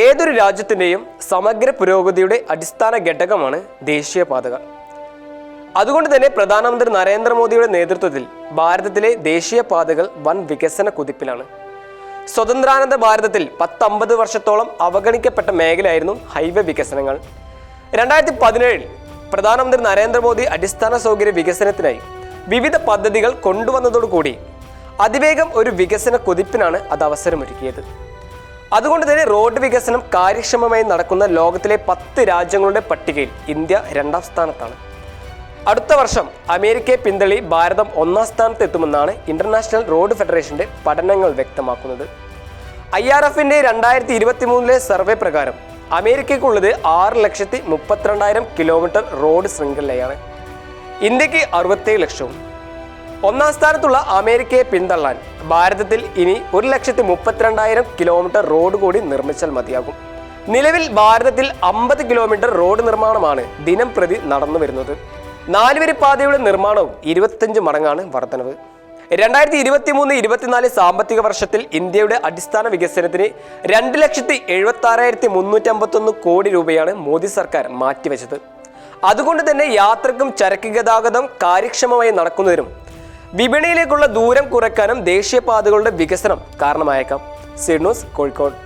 ഏതൊരു രാജ്യത്തിന്റെയും സമഗ്ര പുരോഗതിയുടെ അടിസ്ഥാന ഘടകമാണ് ദേശീയപാതകൾ അതുകൊണ്ട് തന്നെ പ്രധാനമന്ത്രി നരേന്ദ്രമോദിയുടെ നേതൃത്വത്തിൽ ഭാരതത്തിലെ ദേശീയപാതകൾ വൻ വികസന കുതിപ്പിലാണ്. സ്വതന്ത്രാനന്ദ ഭാരതത്തിൽ പത്തമ്പത് വർഷത്തോളം അവഗണിക്കപ്പെട്ട മേഖലയായിരുന്നു ഹൈവേ വികസനങ്ങൾ. രണ്ടായിരത്തി പതിനേഴിൽ പ്രധാനമന്ത്രി നരേന്ദ്രമോദി അടിസ്ഥാന സൗകര്യ വികസനത്തിനായി വിവിധ പദ്ധതികൾ കൊണ്ടുവന്നതോടുകൂടി അതിവേഗം ഒരു വികസന കുതിപ്പിനാണ് അത് അവസരമൊരുക്കിയത്. അതുകൊണ്ട് തന്നെ റോഡ് വികസനം കാര്യക്ഷമമായി നടക്കുന്ന ലോകത്തിലെ പത്ത് രാജ്യങ്ങളുടെ പട്ടികയിൽ ഇന്ത്യ രണ്ടാം സ്ഥാനത്താണ്. അടുത്ത വർഷം അമേരിക്കയെ പിന്തള്ളി ഭാരതം ഒന്നാം സ്ഥാനത്ത് എത്തുമെന്നാണ് ഇന്റർനാഷണൽ റോഡ് ഫെഡറേഷന്റെ പഠനങ്ങൾ വ്യക്തമാക്കുന്നത്. ഐ ആർ എഫിന്റെ രണ്ടായിരത്തി ഇരുപത്തി മൂന്നിലെ സർവേ പ്രകാരം അമേരിക്കയ്ക്കുള്ളത് ആറ് ലക്ഷത്തി മുപ്പത്തിരണ്ടായിരം കിലോമീറ്റർ റോഡ് ശൃംഖലയാണ്. ഇന്ത്യയ്ക്ക് അറുപത്തേഴ് ലക്ഷവും ഒന്നാം സ്ഥാനത്തുള്ള അമേരിക്കയെ പിന്തള്ളാൻ ഭാരതത്തിൽ ഇനി ഒരു ലക്ഷത്തി മുപ്പത്തിരണ്ടായിരം കിലോമീറ്റർ റോഡ് കൂടി നിർമ്മിച്ചാൽ മതിയാകും. നിലവിൽ ഭാരതത്തിൽ അമ്പത് കിലോമീറ്റർ റോഡ് നിർമ്മാണമാണ് ദിനം പ്രതി നടന്നു വരുന്നത്. നാലുവരി പാതയുടെ നിർമ്മാണവും ഇരുപത്തഞ്ച് മടങ്ങാണ് വർധനവ്. രണ്ടായിരത്തി ഇരുപത്തി മൂന്ന് ഇരുപത്തിനാല് സാമ്പത്തിക വർഷത്തിൽ ഇന്ത്യയുടെ അടിസ്ഥാന വികസനത്തിന് രണ്ട് ലക്ഷത്തി എഴുപത്തി ആറായിരത്തി മുന്നൂറ്റി അമ്പത്തൊന്ന് കോടി രൂപയാണ് മോദി സർക്കാർ മാറ്റിവെച്ചത്. അതുകൊണ്ട് തന്നെ യാത്രക്കും ചരക്ക് ഗതാഗതം കാര്യക്ഷമമായി നടക്കുന്നതിനും വിപണിയിലേക്കുള്ള ദൂരം കുറയ്ക്കാനും ദേശീയപാതകളുടെ വികസനം കാരണമായേക്കാം. സിഡ്നൂസ് കോഴിക്കോട്.